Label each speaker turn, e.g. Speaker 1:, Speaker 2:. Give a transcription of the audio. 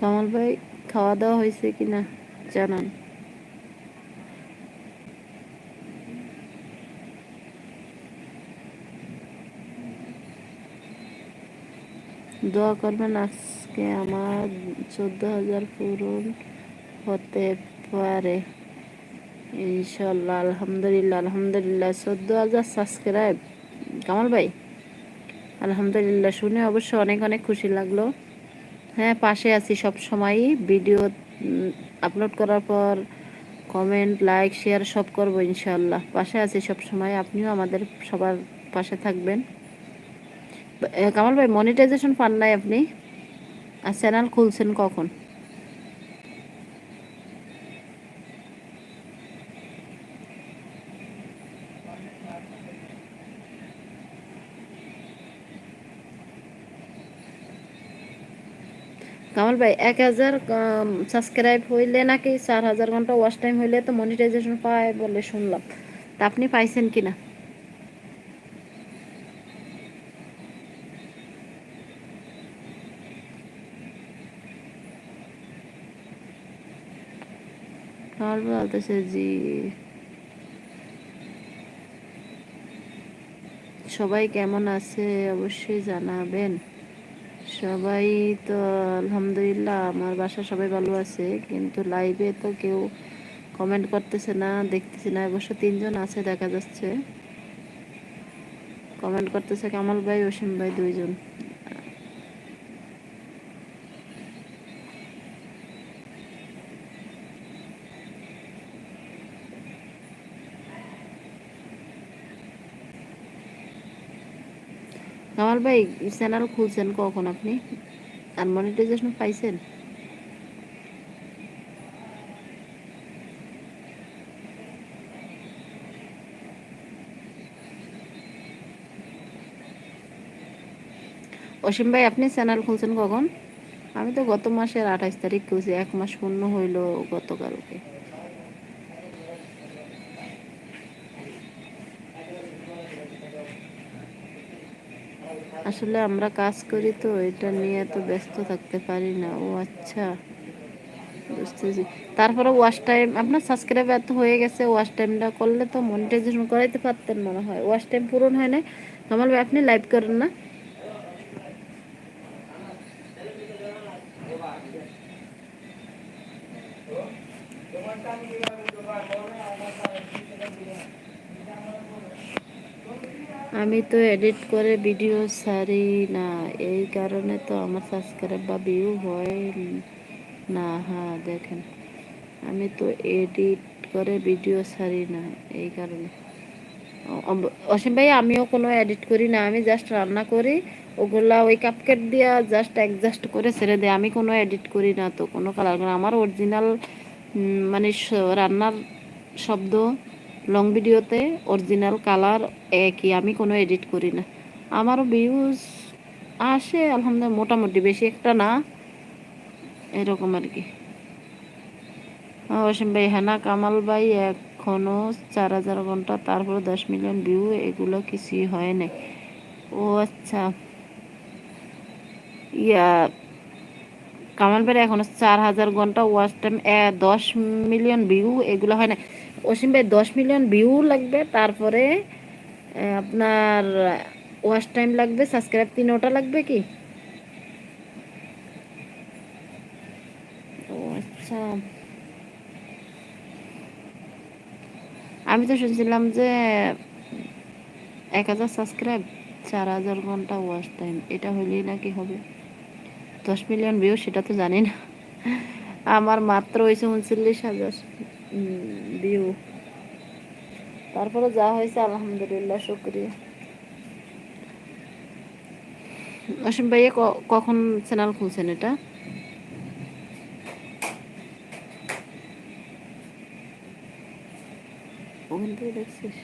Speaker 1: কামাল ভাই খাওয়া দাওয়া হয়েছে কিনা জানান। দোয়া করবেন আজকে আমার চোদ্দ হাজার পূরণ হতে পারে। ইনশাল্লাহ আলহামদুলিল্লাহ আলহামদুলিল্লাহ। চোদ্দ হাজার সাবস্ক্রাইব কামাল ভাই। আলহামদুলিল্লাহ, শুনে অবশ্য অনেক অনেক খুশি লাগল। হ্যাঁ পাশে আছি সব সময় ভিডিও আপলোড করার পর কমেন্ট লাইক শেয়ার সব করব ইনশাল্লাহ পাশে আছি সব সময় আপনিও আমাদের সবার পাশে থাকবেন। কামাল ভাই মনিটাইজেশন পান নাই আপনি? আর চ্যানেল খুলছেন কখন? কামাল ভাই, এক হাজার সাবস্ক্রাইব হইলে নাকি চার হাজার ঘণ্টা ওয়াচ টাইম হইলে তো মনিটাইজেশন পায় বলে শুনলাম। তা আপনি পাইছেন কামাল বলতেছে জি সবাই কেমন আছে অবশ্যই জানাবেন। সবাই তো আলহামদুলিল্লাহ, আমার বাসা সবাই ভালো আছে, কিন্তু লাইভে তো কেউ কমেন্ট করতেছে না, দেখতেছে না, অবশ্য তিনজন আছে দেখা যাচ্ছে। কমেন্ট করতেছে কামাল ভাই অসীম ভাই দুইজন। কামাল ভাই, চ্যানেল খুলছেন কখন আপনি? আর মনিটাইজেশন পাইছেন? অসীম ভাই, আপনি চ্যানেল খুলছেন কখন? আমি তো গত মাসের আঠাইশ তারিখ খুলছি, এক মাস পূর্ণ হইল গতকালকে। আসলে আমরা কাজ করি তো, এটা নিয়ে তো ব্যস্ত থাকতে পারি না। ও আচ্ছা বুঝতেছি। তারপরে ওয়াশ টাইম আপনার সাবস্ক্রাইব এত হয়ে গেছে ওয়াশ টাইমটা করলে তো মনিটাইজেশন করাইতে পারতেন মনে হয়। ওয়াশ টাইম পূরণ হয় না ভাই, আপনি লাইভ করেন না? আমি তো এডিট করে ভিডিও ছাড়ি না। এই কারণে তো আমার সাবস্ক্রাইব বা ভিউ হয় না। হ্যাঁ দেখেন। আমি তো এডিট করে ভিডিও ছাড়ি না, এই কারণে। অসীম ভাই, আমিও কোনো এডিট করি না। আমি জাস্ট রান্না করি। ওগুলা ওই কাপকেট দিয়া জাস্ট অ্যাডজাস্ট করে ছেড়ে দেয় আমি কোনো এডিট করি না তো। কোনো কালার আমার অরিজিনাল মানে রান্নার শব্দ লং ভিডিওতে অরিজিনাল কালার একই আমি কোনো এডিট করি না। আমারও ভিউজ আসে, আলহামদুলিল্লাহ মোটামুটি বেশি একটা না, এরকম আর কি। অসীম ভাই, হেনা কামাল ভাই এখনও চার হাজার ঘণ্টা, তারপরে দশ মিলিয়ন ভিউ এগুলো কিছুই হয় নাই। ও আচ্ছা। ইয়া, কামাল ভাই এখনও চার হাজার ঘণ্টা ওয়াচ টাইম দশ মিলিয়ন ভিউ এগুলো হয় না অসীম ভাই দশ মিলিয়ন ভিউ লাগবে, তারপরে আপনার ওয়াশ টাইম লাগবে সাবস্ক্রাইব তিনোটা লাগবে কি? আচ্ছা। আমি তো শুনছিলাম যে, এক হাজার সাবস্ক্রাইব চার হাজার ঘণ্টা ওয়াশ টাইম এটা হইলেই নাকি হবে? দশ মিলিয়ন ভিউ সেটা তো জানি না। আমার মাত্র হয়েছে উনচল্লিশ হাজার। ভিউ তারপরে যা হয়েছে আলহামদুলিল্লাহ শুক্রিয়া। অসীম ভাইয়া কখন চ্যানেল খুলছেন এটা? ওখান থেকে দেখছিস?